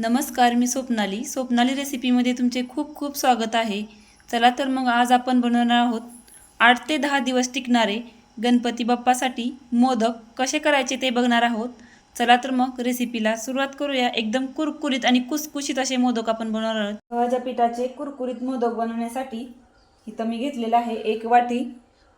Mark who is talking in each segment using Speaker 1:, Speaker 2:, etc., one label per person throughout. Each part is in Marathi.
Speaker 1: नमस्कार मी स्वप्नाली. स्वप्नाली रेसिपीमध्ये तुमचे खूप खूप स्वागत आहे. चला तर मग आज आपण बनवणार आहोत आठ ते दहा दिवस टिकणारे गणपती बाप्पासाठी मोदक कसे करायचे ते बघणार आहोत. चला तर मग रेसिपीला सुरुवात करूया. एकदम कुरकुरीत आणि कुसकुशीत असे मोदक आपण बनवणार आहोत. गव्हाच्या पिठाचे कुरकुरीत मोदक बनवण्यासाठी इथं मी घेतलेलं आहे एक वाटी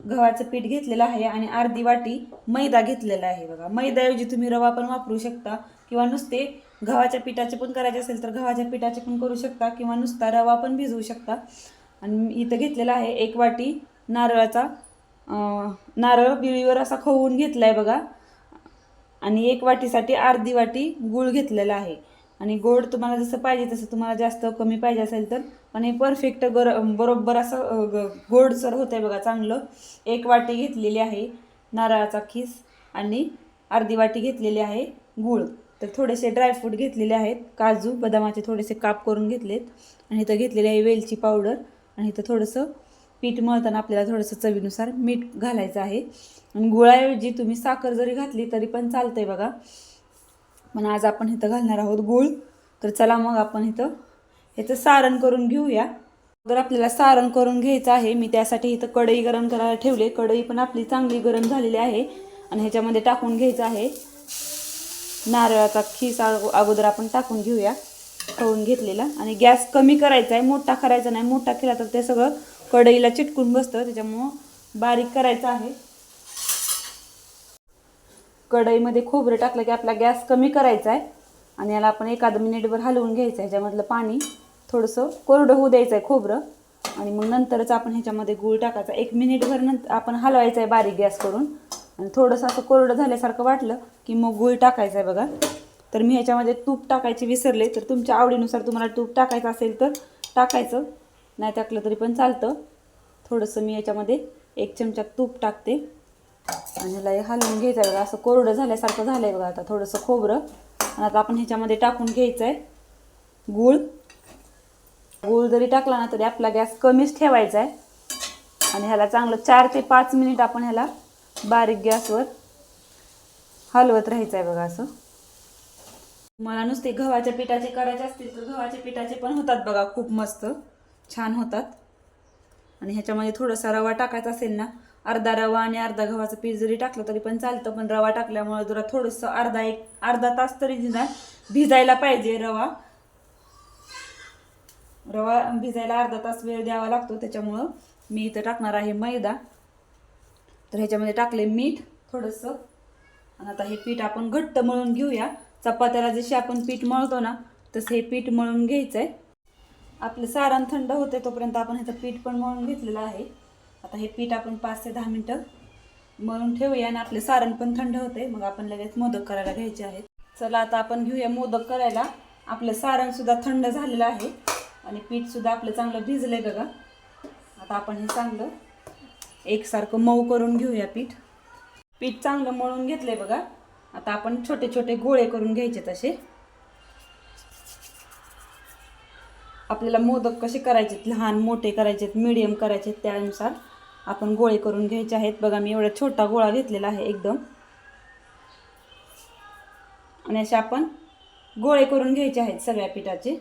Speaker 1: गव्हाचं पीठ घेतलेलं आहे आणि अर्धी वाटी मैदा घेतलेला आहे बघा. मैदाऐवजी तुम्ही रवा पण वापरू शकता किंवा नुसते गव्हाच्या पिठाचे पण करायचे असेल तर गव्हाच्या पिठाचे पण करू शकता किंवा नुसता रवा पण भिजवू शकता. आणि इथं घेतलेला आहे एक वाटी नारळाचा नारळ बिळीवर असा खवून घेतला आहे बघा. आणि एक वाटीसाठी अर्धी वाटी गूळ घेतलेला आहे. आणि गोड तुम्हाला जसं पाहिजे तसं तुम्हाला जास्त कमी पाहिजे असेल तर पण हे परफेक्ट गर बरोबर असं अ, ग- गोडसर होतं आहे बघा चांगलं. एक वाटी घेतलेली आहे नारळाचा खीस आणि अर्धी वाटी घेतलेली आहे गूळ. तर थोडेसे ड्रायफ्रूट घेतलेले आहेत. काजू बदामाचे थोडेसे काप करून घेतलेत. आणि इथं घेतलेले आहे वेलची पावडर आणि इथं थोडंसं पीठ मळताना आपल्याला थोडंसं चवीनुसार मीठ घालायचं आहे. आणि गुळाऐवजी तुम्ही साखर जरी घातली तरी पण चालतंय बघा. पण आज आपण इथं घालणार आहोत गूळ. तर चला मग आपण इथं ह्याचं सारण करून घेऊया. तर आपल्याला सारण करून घ्यायचं आहे. मी त्यासाठी इथं कढई गरम करायला ठेवले. कढई पण आपली चांगली गरम झालेली आहे. आणि ह्याच्यामध्ये टाकून घ्यायचं आहे. नारळाचा खीस अगोदर आपण टाकून घेऊया. खवून घेतलेला. आणि गॅस कमी करायचा आहे मोठा करायचा नाही. मोठा केला तर ते सगळं कढईला चिटकून बसतं. त्याच्यामुळं बारीक करायचं आहे. कढईमध्ये खोबरं टाकलं की आपला गॅस कमी करायचा आहे. आणि याला आपण एखादं मिनिटभर हलवून घ्यायचं आहे. ह्याच्यामधलं पाणी थोडंसं कोरडं होऊ द्यायचं आहे खोबरं. आणि मग नंतरच आपण ह्याच्यामध्ये गूळ टाकायचा. एक मिनिटभर नंतर आपण हलवायचं आहे बारीक गॅस करून. आणि थोडंसं असं कोरडं झाल्यासारखं वाटलं की मग गूळ टाकायचं आहे बघा. तर मी ह्याच्यामध्ये तूप टाकायचे विसरले तर तुमच्या आवडीनुसार तुम्हाला तूप टाकायचं असेल तर टाकायचं. नाही टाकलं तरी पण चालतं. थोडंसं मी याच्यामध्ये एक चमचा तूप टाकते. आणि ह्याला हे हलवून घ्यायचं आहे बघा. असं कोरडं झाल्यासारखं झालं आहे बघा आता थोडंसं खोबरं. आणि आता आपण ह्याच्यामध्ये टाकून घ्यायचं आहे गूळ. गूळ जरी टाकला ना तरी आपला गॅस कमीच ठेवायचा आहे. आणि ह्याला चांगलं चार ते पाच मिनिट आपण ह्याला बारीक गॅसवर हलवत राहायचं आहे बघा असं. मला नुसते गव्हाच्या पिठाचे करायचे असतील तर गव्हाच्या पिठाचे पण होतात बघा खूप मस्त छान होतात. आणि ह्याच्यामध्ये थोडासा रवा टाकायचा असेल ना अर्धा रवा आणि अर्धा गव्हाचं पीठ जरी टाकलं तरी पण चालतं पण रवा टाकल्यामुळे जरा थोडंसं अर्धा एक अर्धा तास तरी निदान भिजायला पाहिजे रवा. रवा भिजायला अर्धा तास वेळ द्यावा लागतो त्याच्यामुळं मी इथं टाकणार आहे मैदा. तर ह्याच्यामध्ये टाकले मीठ थोडंसं. आणि आता हे पीठ आपण घट्ट मळून घेऊया. चपात्याला जशी आपण पीठ मळतो ना तसं हे पीठ मळून घ्यायचं आहे आपलं सारण थंड होते तोपर्यंत आपण ह्याचं पीठ पण मळून घेतलेलं आहे. आता हे पीठ आपण पाच ते दहा मिनटं मळून ठेवूया आणि आपले सारण पण थंड होते मग आपण लगेच मोदक करायला घ्यायचे आहेत. चला आता आपण घेऊया मोदक करायला. आपलं सारणसुद्धा थंड झालेलं आहे. आणि पीठसुद्धा आपलं चांगलं भिजलं आहे बघा. आता आपण हे चांगलं एकसारखं मऊ करून घेऊया पीठ. पीठ चांगलं मळून घेतलंय बघा. आता आपण छोटे छोटे गोळे करून घ्यायचे तसे. आपल्याला मोदक कसे करायचे लहान मोठे करायचे मिडियम करायचे त्यानुसार आपण गोळे करून घ्यायचे आहेत. बघा मी एवढा छोटा गोळा घेतलेला आहे एकदम. आणि असे आपण गोळे करून घ्यायचे आहेत सगळ्या पिठाचे.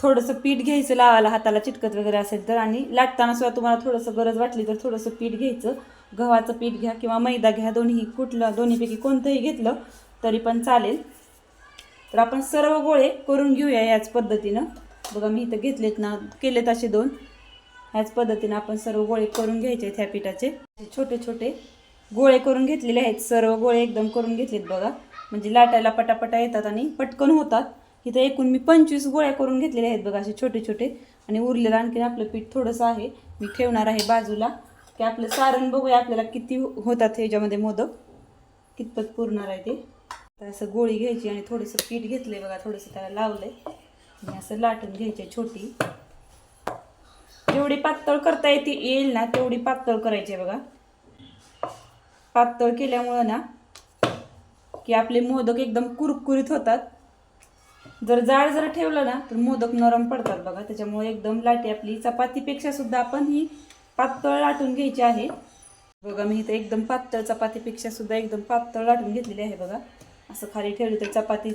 Speaker 1: थोडंसं पीठ घ्यायचं लावायला हाताला चिटकत वगैरे असेल तर. आणि लाटताना सुद्धा तुम्हाला थोडंसं गरज वाटली तर थोडंसं पीठ घ्यायचं. गव्हाचं पीठ घ्या किंवा मैदा घ्या दोन्ही कुठलं दोन्हीपैकी कोणतंही घेतलं तरी पण चालेल. तर आपण सर्व गोळे करून घेऊया याच पद्धतीनं. बघा मी इथं घेतलेत ना केलेत असे दोन. ह्याच पद्धतीनं आपण सर्व गोळे करून घ्यायचे आहेत ह्या पिठाचे. छोटे छोटे गोळे करून घेतलेले आहेत. सर्व गोळे एकदम करून घेतलेत बघा. म्हणजे लाटायला पटापटा येतात आणि पटकन होतात. इथं एकूण मी पंचवीस गोळ्या करून घेतलेल्या आहेत बघा असे छोटे छोटे. आणि उरलेलं आणखीन आपलं पीठ थोडंसं आहे. मी ठेवणार आहे बाजूला. की आपलं सारण बघूया आपल्याला किती होतात ह्याच्यामध्ये मोदक. कितपत पुरणार आहे ते. तर असं गोळी घ्यायची आणि थोडंसं पीठ घेतलंय बघा थोडंसं त्याला लावलंय. आणि असं लाटून घ्यायची छोटी. जेवढी पातळ करता येते येईल ना तेवढी पातळ करायची आहे बघा. पातळ केल्यामुळं ना की आपले मोदक एकदम कुरकुरीत होतात. जर जाड जर ठेवलं ना तर मोदक नरम पडतात बघा. त्याच्यामुळे एकदम लाटी आपली. चपातीपेक्षा सुद्धा आपण ही पातळ लाटून घ्यायची आहे. बघा मी इथं एकदम पातळ चपातीपेक्षा सुद्धा एकदम पातळ लाटून घेतलेली आहे बघा. असं खाली ठेवली तर चपाती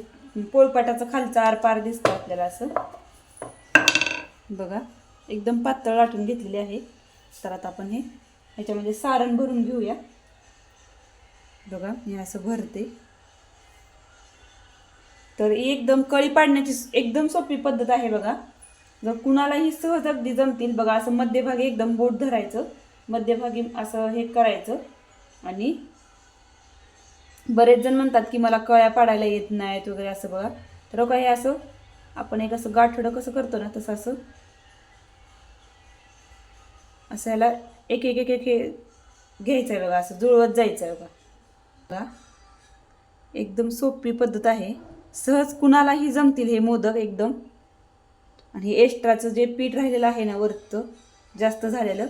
Speaker 1: पोळपाटाचं खालचा आरपार दिसतं आपल्याला असं. बघा एकदम पातळ लाटून घेतलेली आहे. तर आता आपण हे ह्याच्यामध्ये सारण भरून घेऊया. बघा मी असं भरते. तर ही एकदम कळी पाडण्याची एकदम सोपी पद्धत आहे बघा. जर कुणालाही सहज अगदी जमतील बघा असं मध्यभागी एकदम बोट धरायचं. मध्यभागी असं हे करायचं. आणि बरेच जण म्हणतात की मला कळ्या पाडायला येत नाहीत वगैरे असं बघा. तर हो काय हे असं आपण एक असं गाठडं कसं करतो ना तसं असं. असं याला एक एक एक एक हे घ्यायचं आहे बघा असं जुळवत जायचं आहे बघा. बघा. एकदम सोपी पद्धत आहे. सहज कुणालाही जमतील हे मोदक एकदम. आणि हे एक्स्ट्राचं जे पीठ राहिलेलं आहे ना वरचं जास्त झालेलं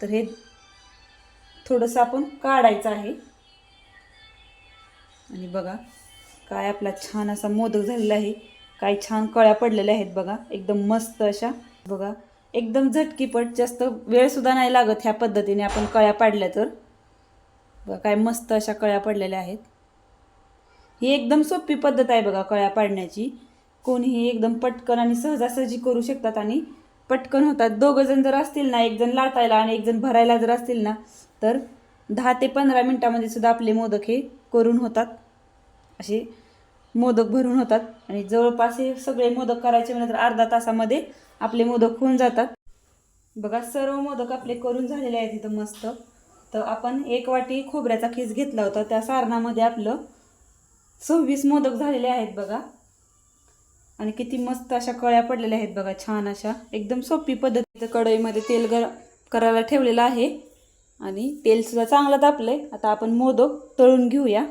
Speaker 1: तर हे थोडंसं आपण काढायचं आहे. आणि बघा काय आपला छान असा मोदक झालेला आहे. काय छान कळ्या पडलेल्या आहेत बघा एकदम मस्त अशा. बघा एकदम झटकीपट जास्त वेळसुद्धा नाही लागत ह्या पद्धतीने आपण कळ्या पाडल्या तर. बघा काय मस्त अशा कळ्या पडलेल्या आहेत. ही एकदम सोपी पद्धत आहे बघा कळ्या पाडण्याची. कोणीही एकदम पटकन आणि सहजासहजी करू शकतात आणि पटकन होतात. दोघं जण जर असतील ना एक जण लाटायला आणि एक जण भरायला जर असतील ना तर दहा ते पंधरा मिनटामध्ये सुद्धा आपले मोदक हे करून होतात. असे मोदक भरून होतात. आणि जवळपास हे सगळे मोदक करायचे म्हणजे तर अर्धा तासामध्ये आपले मोदक होऊन जातात. बघा सर्व मोदक आपले करून झालेले आहेत इथं मस्त. तर आपण एक वाटी खोबऱ्याचा खीस घेतला होता. त्या सारणामध्ये आपलं सव्वीस मोदक झालेले आहेत बघा. आणि किती मस्त अशा कळ्या पडलेल्या आहेत बघा छान अशा. एकदम सोपी पद्धतीचं कढईमध्ये तेल गरम करायला ठेवलेलं आहे. आणि तेलसुद्धा चांगलं तापलं आहे आता आपण मोदक तळून घेऊया.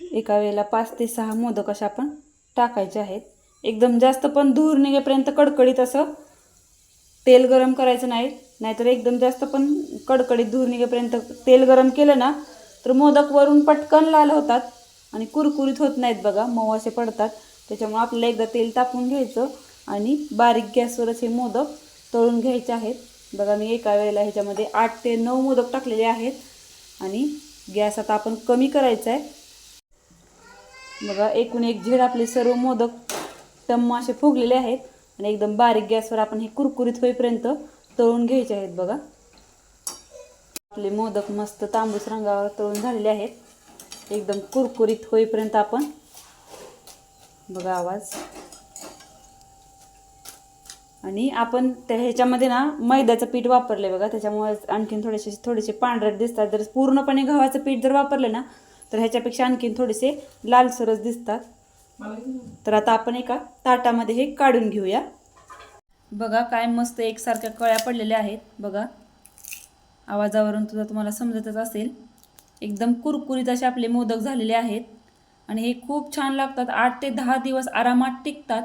Speaker 1: एका वेळेला पाच ते सहा मोदक अशा आपण टाकायचे आहेत. एकदम जास्त पण धूर निघेपर्यंत कडकडीत असं तेल गरम करायचं नाही. नाहीतर एकदम जास्त पण कडकडीत धूर निघेपर्यंत तेल गरम केलं ना तर मोदक वरून पटकन लाल होतात. आणि कुरकुरीत होत नाहीत बघा मऊ असे पडतात. त्याच्यामुळे आपल्याला एकदा तेल तापून घ्यायचं आणि बारीक गॅसवरच हे मोदक तळून घ्यायचे आहेत. बघा मी एका वेळेला ह्याच्यामध्ये आठ ते नऊ मोदक टाकलेले आहेत आणि गॅस आता आपण कमी करायचा आहे. बघा एकूण एक झेड आपले सर्व मोदक टम्म असे फुगलेले आहेत आणि एकदम बारीक गॅसवर आपण हे कुरकुरीत होईपर्यंत तळून घ्यायचे आहेत बघा. आपले मोदक मस्त तांबूस रंगावर तळून झालेले आहेत. एकदम कुरकुरीत होईपर्यंत आपण बघा आवाज. आणि आपण त्या ह्याच्यामध्ये ना मैद्याचं पीठ वापरलं बघा त्याच्यामुळे आणखीन थोडेसे थोडेसे पांढरट दिसतात. जर पूर्णपणे गव्हाचं पीठ जर वापरलं ना तर ह्याच्यापेक्षा आणखीन थोडेसे लालसरस दिसतात. तर आता आपण एका ताटामध्ये हे काढून घेऊया. बघा काय मस्त एकसारख्या कळ्या पडलेल्या आहेत. बघा. आवाजावरून तुझा तुम्हाला समजतच असेल. एकदम कुरकुरीत असे आपले मोदक झालेले आहेत. आणि हे खूप छान लागतात. आठ ते दहा दिवस आरामात टिकतात.